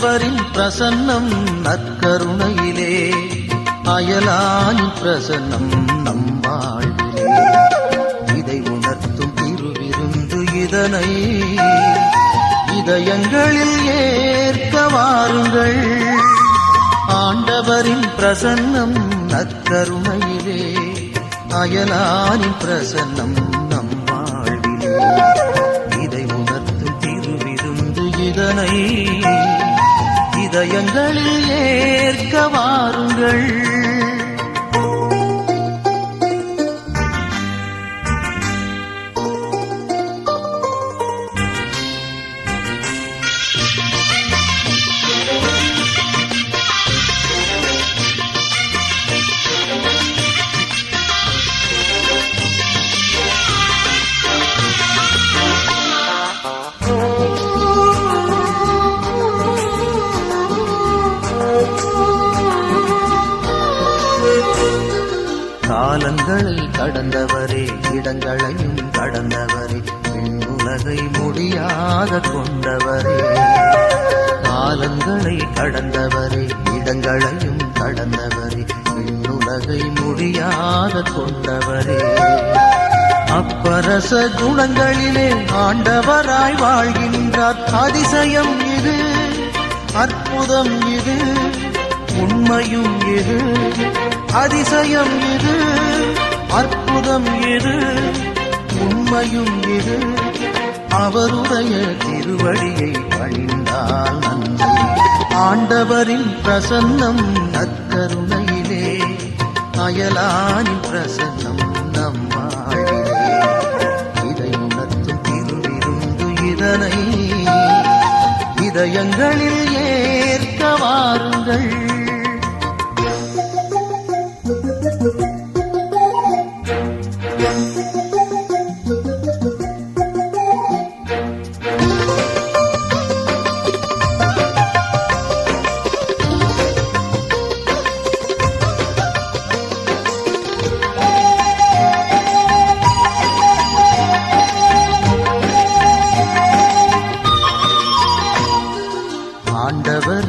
ஆண்டவரின் பிரசன்னம் நற்கருணையிலே. அயலானின் பிரசன்னம் நம் வாழ்விலே. இதை உணர்த்தும் திருவிருந்து இதனை இதயங்களில் ஏற்க வாருங்கள். ஆண்டவரின் பிரசன்னம் நற்கருணையிலே. அயலானின் பிரசன்னம் நம் வாழ்விலே. இதை உணர்த்தும் திருவிருந்து இதனை இதயங்களில் ஏற்க வாருங்கள். முடியாக கொண்டவரே. காலங்களை கடந்தவரே இடங்களையும் கடந்தவரே விண்ணுலகை முடியாத கொண்டவரே. அப்பரச குணங்களிலே ஆண்டவராய் வாழ்கின்றார். அதிசயம் இது அற்புதம் இது உண்மையும் இது அதிசயம் இது அற்புதம் இது உண்மையும் இது. அவருடைய திருவடியை பணிந்தால் நன்மை ஆண்டவரின் பிரசன்னம் நற்கருணையிலே அயலானின் பிரசன்னம் நம்மாழிலே இதை உணர்த்தும் திருவிருந்து இதனை இதயங்களில்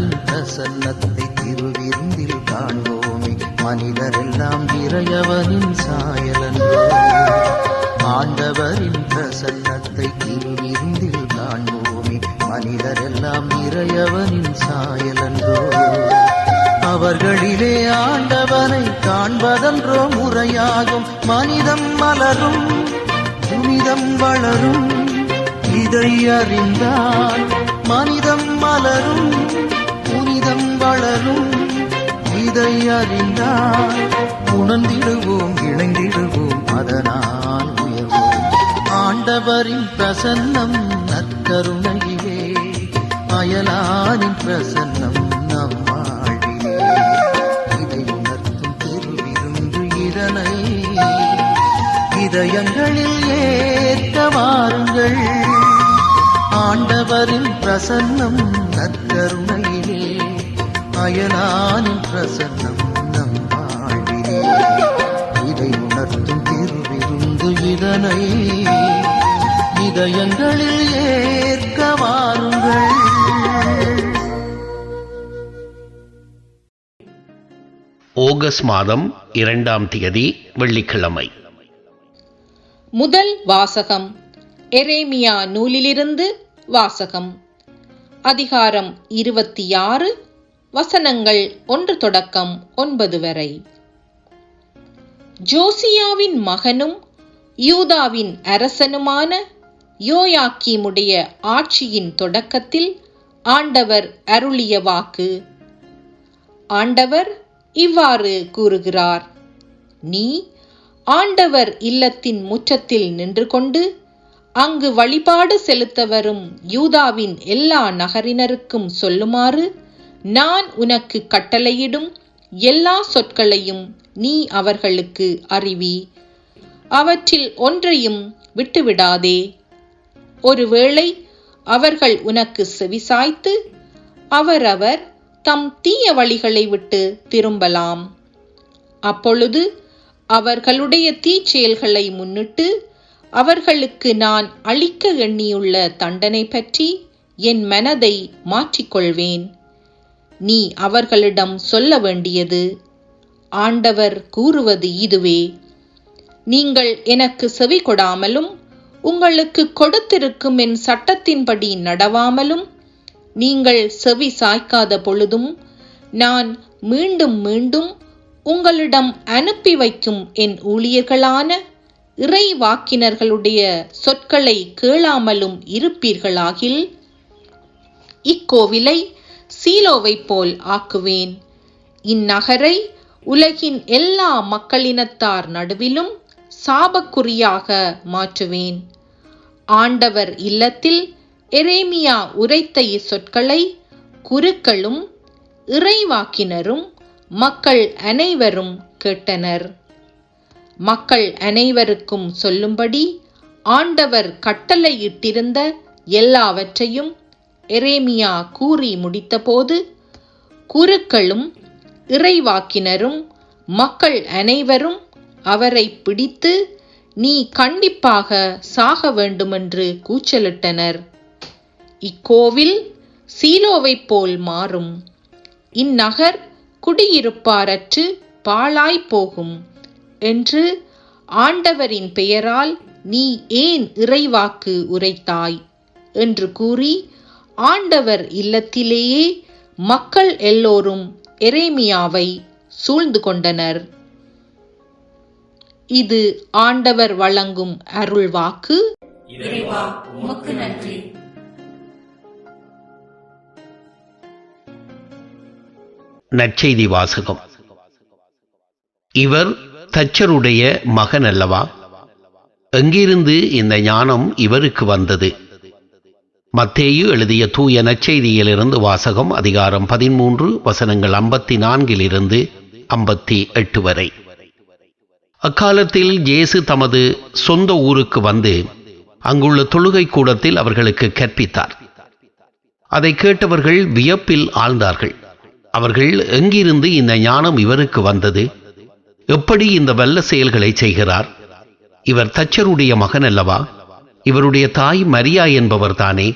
ஆண்டவரின் பிரசன்னத்தை திருவிருந்தில் காண்போமே. மனிதரெல்லாம் இறையவனின் சாயலன்றோ ஆண்டவரின் பிரசன்னத்தை திருவிருந்தில் காண்போமே. மனிதரெல்லாம் இறையவனின் சாயலன்றோ அவர்களிலே ஆண்டவனை காண்பதன்றோ முறையாகும் மனிதம் மலரும் புனிதம் வளரும். இதை அறிந்தால் மனிதம் மலரும் வளரும். இதை அறிந்தால் உணர்ந்திடுவோம் இணைந்திடுவோம் அதனால் உயர்வோம். ஆண்டவரின் பிரசன்னம் நற்கருணையிலே அயலானின் பிரசன்னம் நம் வாழ்விலே. இதை உணர்த்தும் திருவிருந்து இதனை இதயங்களில் ஏற்க வாருங்கள். ஆண்டவரின் பிரசன்னம் நற்கருணையிலே அயலானின் பிரசன்னம் நம் வாழ்விலே. இதை உணர்த்தும் திருவிருந்து இதனை இதயங்களில் ஏற்க வாருங்கள் ஆகஸ்ட் மாதம் இரண்டாம் தேதி வெள்ளிக்கிழமை. முதல் வாசகம் எரேமியா நூலிலிருந்து வாசகம். அதிகாரம் இருபத்தி ஆறு வசனங்கள் ஒன்று தொடக்கம் ஒன்பது வரை. ஜோசியாவின் மகனும் யூதாவின் அரசனுமான யோயாக்கீமுடைய ஆட்சியின் தொடக்கத்தில் ஆண்டவர் அருளிய வாக்கு. ஆண்டவர் இவ்வாறு கூறுகிறார் நீ ஆண்டவர் இல்லத்தின் முற்றத்தில் நின்று கொண்டு அங்கு வழிபாடு செலுத்த வரும் யூதாவின் எல்லா நகரினருக்கும் சொல்லுமாறு நான் உனக்கு கட்டளையிடும் எல்லா சொற்களையும் நீ அவர்களுக்கு அறிவி. அவற்றில் ஒன்றையும் விட்டுவிடாதே. ஒருவேளை அவர்கள் உனக்கு செவிசாய்த்து அவரவர் தம் தீய வழிகளை விட்டு திரும்பலாம். அப்பொழுது அவர்களுடைய தீச்செயல்களை முன்னிட்டு அவர்களுக்கு நான் அளிக்க எண்ணியுள்ள தண்டனை பற்றி என் மனதை மாற்றிக்கொள்வேன். நீ அவர்களிடம் சொல்ல வேண்டியது. ஆண்டவர் கூறுவது இதுவே. நீங்கள் எனக்கு செவி கொடாமலும் உங்களுக்கு கொடுத்திருக்கும் என் சட்டத்தின்படி நடவாமலும் நீங்கள் செவி சாய்க்காத பொழுதும் நான் மீண்டும் மீண்டும் உங்களிடம் அனுப்பி வைக்கும் என் ஊழியர்களான இறை வாக்கினர்களுடைய சொற்களை கேளாமலும் இருப்பீர்களாகில் இக்கோவிலை சீலோவைப் போல் ஆக்குவேன். இந்நகரை உலகின் எல்லா மக்களினத்தார் நடுவிலும் சாபக்குறியாக மாற்றுவேன். ஆண்டவர் இல்லத்தில் எரேமியா உரைத்த இச்சொற்களை குருக்களும் இறைவாக்கினரும் மக்கள் அனைவரும் கேட்டனர். மக்கள் அனைவருக்கும் சொல்லும்படி ஆண்டவர் கட்டளையிட்டிருந்த எல்லாவற்றையும் எரேமியா கூறி முடித்தபோது குருக்களும் இறைவாக்கினரும் மக்கள் அனைவரும் அவரை பிடித்து நீ கண்டிப்பாக சாக வேண்டுமென்று கூச்சலிட்டனர். இக்கோவில் சீலோவைப் போல் மாறும். இந்நகர் குடியிருப்பாரற்று பாழாய் போகும் என்று ஆண்டவரின் பெயரால் நீ ஏன் இறைவாக்கு உரைத்தாய் என்று கூறி ஆண்டவர் இல்லத்திலேயே மக்கள் எல்லோரும் எரேமியாவை சூழ்ந்து கொண்டனர். இது ஆண்டவர் வழங்கும் அருள்வாக்கு இறைவா உமக்கு நன்றி. நற்செய்தி வாசகம். இவர் தச்சருடைய மகன் அல்லவா? எங்கிருந்து இந்த ஞானம் இவருக்கு வந்தது? மத்தேயு எழுதிய தூய நற்செய்தியிலிருந்து வாசகம் அதிகாரம் பதிமூன்று வசனங்கள் ஐம்பத்தி நான்கிலிருந்து ஐம்பத்தி எட்டு வரை. அக்காலத்தில் ஜேசு தமது சொந்த ஊருக்கு வந்து அங்குள்ள தொழுகை கூடத்தில் அவர்களுக்கு கற்பித்தார். அதை கேட்டவர்கள் வியப்பில் ஆழ்ந்தார்கள். அவர்கள் எங்கிருந்து இந்த ஞானம் இவருக்கு வந்தது? எப்படி இந்த வல்ல செயல்களை செய்கிறார்? இவர் தச்சருடைய மகன் அல்லவா? இவருடைய தாய் மரியா என்பவர் தானே.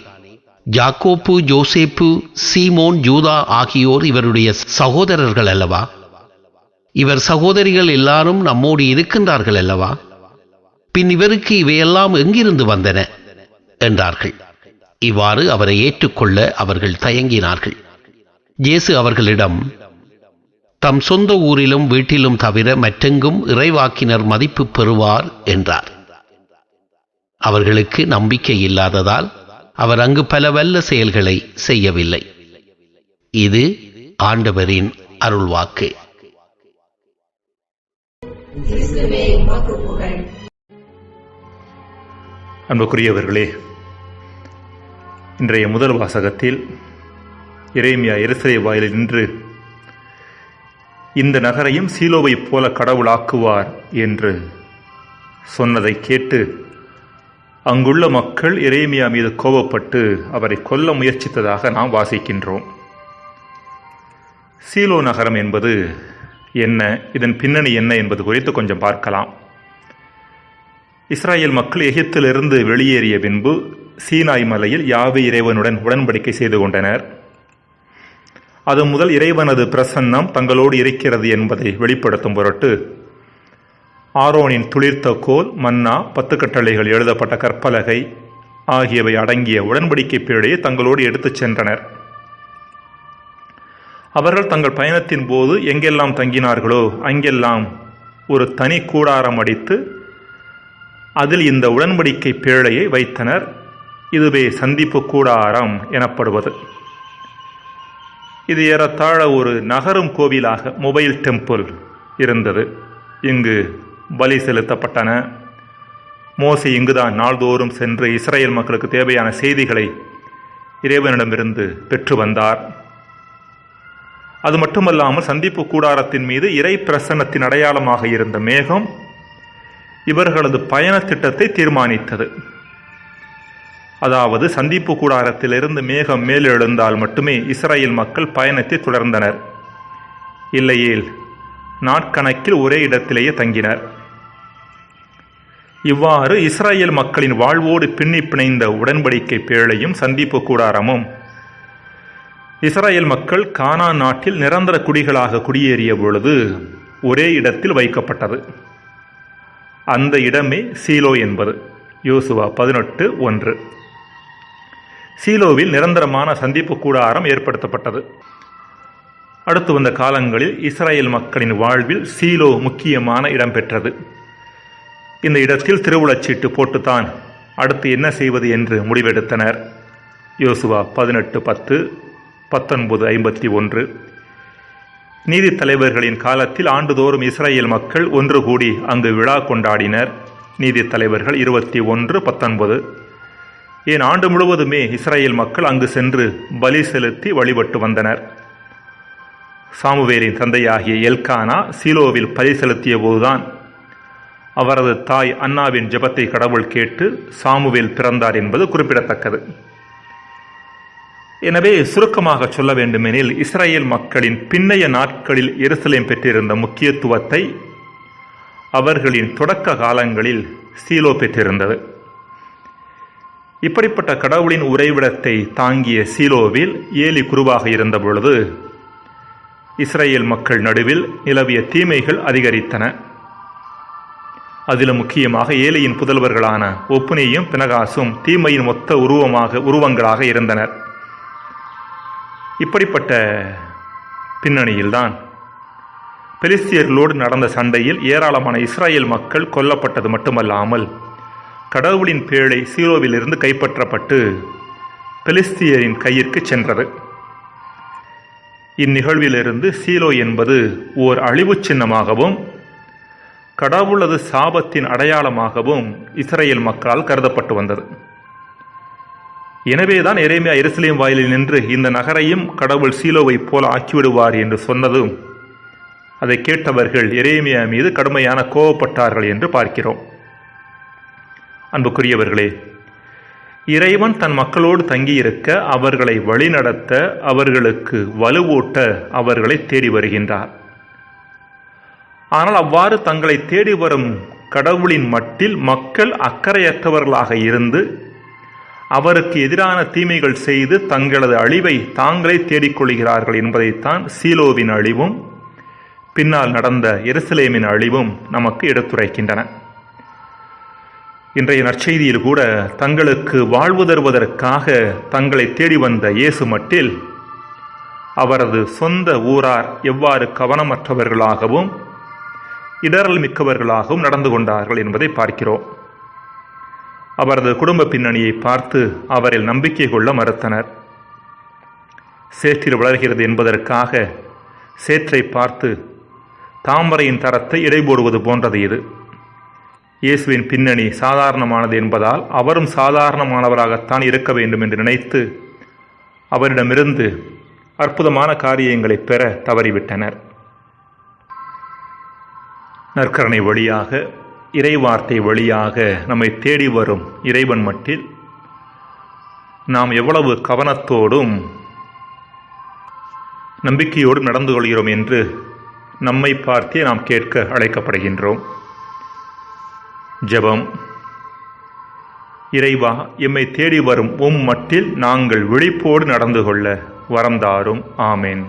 ஜாக்கோப்பு ஜோசேப்பு சீமோன் ஜூதா ஆகியோர் இவருடைய சகோதரர்கள் அல்லவா? இவர் சகோதரிகள் எல்லாரும் நம்மோடு இருக்கின்றார்கள் அல்லவா? பின் இவருக்கு இவையெல்லாம் எங்கிருந்து வந்தன? என்றார்கள். இவ்வாறு அவரை ஏற்றுக்கொள்ள அவர்கள் தயங்கினார்கள். இயேசு அவர்களிடம் தம் சொந்த ஊரிலும் வீட்டிலும் தவிர மற்றெங்கும் இறைவாக்கினர் மதிப்பு பெறுவார் என்றார். அவர்களுக்கு நம்பிக்கை இல்லாததால் அவர் அங்கு பல வல்ல செயல்களை செய்யவில்லை. இது ஆண்டவரின் அருள்வாக்கு. அன்புக்குரியவர்களே இன்றைய முதல் வாசகத்தில் இறைமியா எருசலே வாயிலில் நின்று இந்த நகரையும் சீலோவைப் போல கடவுளாக்குவார் என்று சொன்னதை கேட்டு அங்குள்ள மக்கள் இறைமியா மீது கோபப்பட்டு அவரை கொல்ல முயற்சித்ததாக நாம் வாசிக்கின்றோம். சீலோ நகரம் என்பது என்ன? இதன் பின்னணி என்ன என்பது குறித்து கொஞ்சம் பார்க்கலாம். இஸ்ராயேல் மக்கள் எகிப்திலிருந்து வெளியேறிய பின்பு சீனாய் மலையில் யாவை இறைவனுடன் உடன்படிக்கை செய்து கொண்டனர். அது முதல் இறைவனது பிரசன்னம் தங்களோடு இருக்கிறது என்பதை வெளிப்படுத்தும் பொருட்டு ஆரோனின் துளிர்த்த கோல் மன்னா பத்து கட்டளைகள் எழுதப்பட்ட கற்பலகை ஆகியவை அடங்கிய உடன்படிக்கை பேழையை தங்களோடு எடுத்துச் சென்றனர். அவர்கள் தங்கள் பயணத்தின் போது எங்கெல்லாம் தங்கினார்களோ அங்கெல்லாம் ஒரு தனி கூடாரம் அடித்து அதில் இந்த உடன்படிக்கை பேழையை வைத்தனர். இதுவே சந்திப்பு கூடாரம் எனப்படுவது. இது ஏறத்தாழ ஒரு நகரும் கோவிலாக மொபைல் டெம்பிள் இருந்தது. இங்கு பலி செலுத்தப்பட்டன. மோசை இங்குதான் நாள்தோறும் சென்று இஸ்ரேல் மக்களுக்கு தேவையான செய்திகளை இறைவனிடமிருந்து பெற்று வந்தார். அது மட்டுமல்லாமல் சந்திப்பு கூடாரத்தின் மீது இறை பிரசன்னத்தின் அடையாளமாக இருந்த மேகம் இவர்களது பயண திட்டத்தை தீர்மானித்தது. அதாவது சந்திப்பு கூடாரத்திலிருந்து மேகம் மேலெழுந்தால் மட்டுமே இஸ்ரேல் மக்கள் பயணத்தை தொடர்ந்தனர். இல்லையேல் நாட்கணக்கில் ஒரே இடத்திலேயே தங்கினர். இவ்வாறு இஸ்ரேல் மக்களின் வாழ்வோடு பின்னி பிணைந்த உடன்படிக்கை பேழையும் சந்திப்பு கூடாரமும். இஸ்ரேல் மக்கள் கானா நாட்டில் நிரந்தர குடிகளாக குடியேறிய பொழுது ஒரே இடத்தில் வைக்கப்பட்டது. அந்த இடமே சீலோ என்பது. யோசுவா பதினெட்டு ஒன்று. சீலோவில் நிரந்தரமான சந்திப்பு கூடாரம் ஏற்படுத்தப்பட்டது. அடுத்து வந்த காலங்களில் இஸ்ரேல் மக்களின் வாழ்வில் சீலோ முக்கியமான இடம் பெற்றது. இந்த இடத்தில் திருவுளச்சீட்டு போட்டுத்தான் அடுத்து என்ன செய்வது என்று முடிவெடுத்தனர். யோசுவா பதினெட்டு பத்து பத்தொன்பது ஐம்பத்தி ஒன்று. நீதி தலைவர்களின் காலத்தில் ஆண்டுதோறும் இஸ்ரேல் மக்கள் ஒன்று கூடி அங்கு விழா கொண்டாடினர். நீதி தலைவர்கள் இருபத்தி ஒன்று பத்தொன்பது. ஏன் ஆண்டு முழுவதுமே இஸ்ரேல் மக்கள் அங்கு சென்று பலி செலுத்தி வழிபட்டு வந்தனர். சாமுவேலின் தந்தையாகிய எல்கானா சீலோவில் பலி செலுத்திய போதுதான் அவரது தாய் அன்னாவின் ஜெபத்தை கடவுள் கேட்டு சாமுவேல் பிறந்தார் என்பது குறிப்பிடத்தக்கது. எனவே சுருக்கமாக சொல்ல வேண்டுமெனில் இஸ்ரேல் மக்களின் பின்னைய நாட்களில் எருசலேம் பெற்றிருந்த முக்கியத்துவத்தை அவர்களின் தொடக்க காலங்களில் சீலோ பெற்றிருந்தது. இப்படிப்பட்ட கடவுளின் உறைவிடத்தை தாங்கிய சீலோவில் ஏலி குருவாக இருந்த பொழுது இஸ்ரேல் மக்கள் நடுவில் நிலவிய தீமைகள் அதிகரித்தன. அதிலும் முக்கியமாக ஏழையின் புதல்வர்களான ஒப்புனையும் பினகாசும் தீமையின் மொத்த உருவமாக உருவங்களாக இருந்தனர். இப்படிப்பட்ட பின்னணியில்தான் பெலிஸ்தியர்களோடு நடந்த சண்டையில் ஏராளமான இஸ்ரேல் மக்கள் கொல்லப்பட்டது மட்டுமல்லாமல் கடவுளின் பேழை சீரோவிலிருந்து கைப்பற்றப்பட்டு பெலிஸ்தியரின் கையிற்கு சென்றது. இந்நிகழ்விலிருந்து சீலோ என்பது ஓர் அழிவுச் சின்னமாகவும் கடவுளது சாபத்தின் அடையாளமாகவும் இஸ்ரேல் மக்களால் கருதப்பட்டு வந்தது. எனவேதான் எரேமியா எருசலேம் வாயிலில் நின்று இந்த நகரையும் கடவுள் சீலோவைப் போல ஆக்கிவிடுவார் என்று சொன்னதும் அதை கேட்டவர்கள் எரேமியா மீது கடுமையான கோபப்பட்டார்கள் என்று பார்க்கிறோம். அன்புக்குரியவர்களே இறைவன் தன் மக்களோடு தங்கியிருக்க அவர்களை வழிநடத்த அவர்களுக்கு வலுவூட்ட அவர்களை தேடி வருகின்றார். ஆனால் அவ்வாறு தங்களை தேடி வரும் கடவுளின் மட்டில் மக்கள் அக்கறையற்றவர்களாக இருந்து அவருக்கு எதிரான தீமைகள் செய்து தங்களது அழிவை தாங்களே தேடிக்கொள்கிறார்கள் என்பதைத்தான் சீலோவின் அழிவும் பின்னால் நடந்த எருசலேமின் அழிவும் நமக்கு எடுத்துரைக்கின்றன. இன்றைய நற்செய்தியில் கூட தங்களுக்கு வாழ்வு தருவதற்காக தங்களை தேடி வந்த இயேசு மட்டில் அவரது சொந்த ஊரார் எவ்வாறு கவனமற்றவர்களாகவும் இடரல் மிக்கவர்களாகவும் நடந்து கொண்டார்கள் என்பதை பார்க்கிறோம். அவரது குடும்ப பின்னணியை பார்த்து அவரில் நம்பிக்கை கொள்ள மறுத்தனர். சேற்றில் வளர்கிறது என்பதற்காக சேற்றை பார்த்து தாமரையின் தரத்தை இடைபோடுவது போன்றது இது. இயேசுவின் பின்னணி சாதாரணமானது என்பதால் அவரும் சாதாரணமானவராகத்தான் இருக்க வேண்டும் என்று நினைத்து அவரிடமிருந்து அற்புதமான காரியங்களை பெற தவறிவிட்டனர். நற்கரணை வழியாக இறைவார்த்தை வழியாக நம்மை தேடி வரும் இறைவன் மட்டில் நாம் எவ்வளவு கவனத்தோடும் நம்பிக்கையோடும் நடந்து கொள்கிறோம் என்று நம்மை பார்த்தே நாம் கேட்க அழைக்கப்படுகின்றோம். ஜெபம். இறைவா எம்மை தேடி வரும் உம் மட்டில் நாங்கள் விழிப்போடு நடந்து கொள்ள வரந்தாரும் ஆமேன்.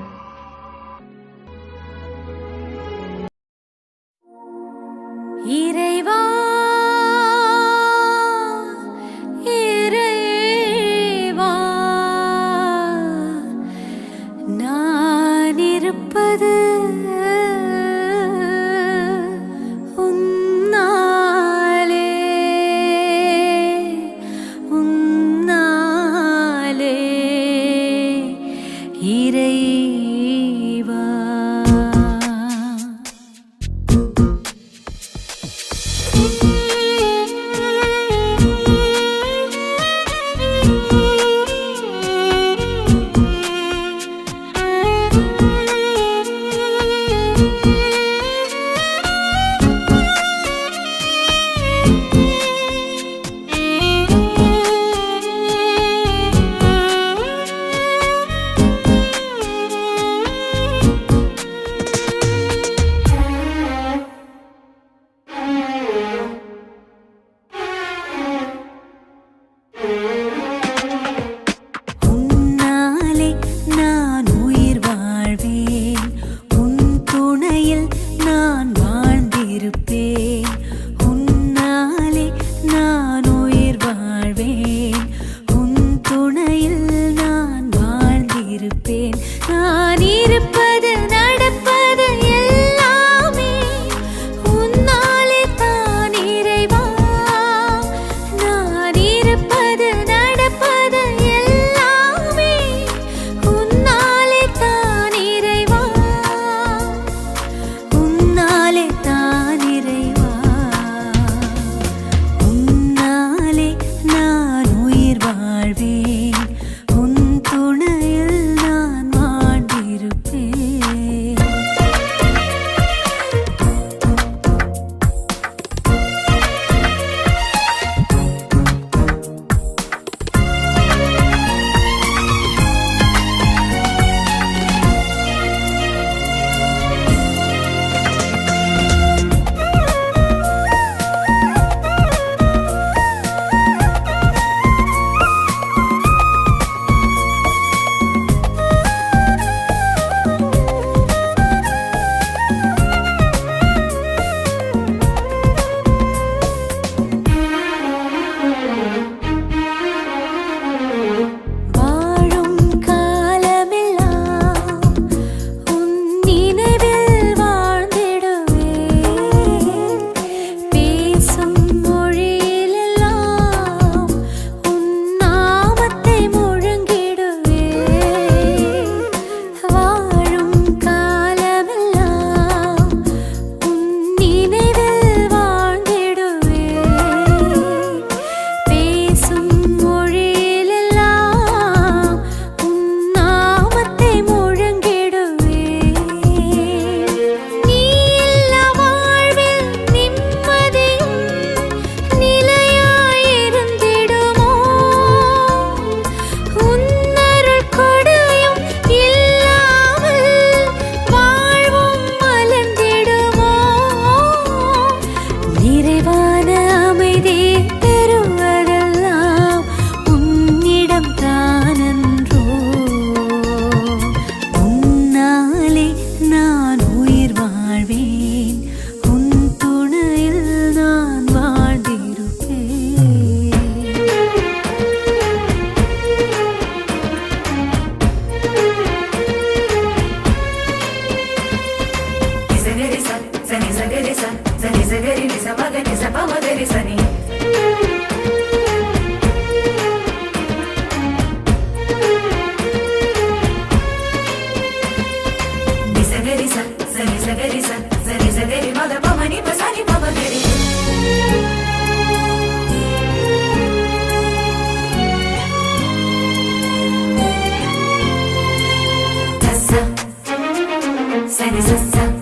Seni sen.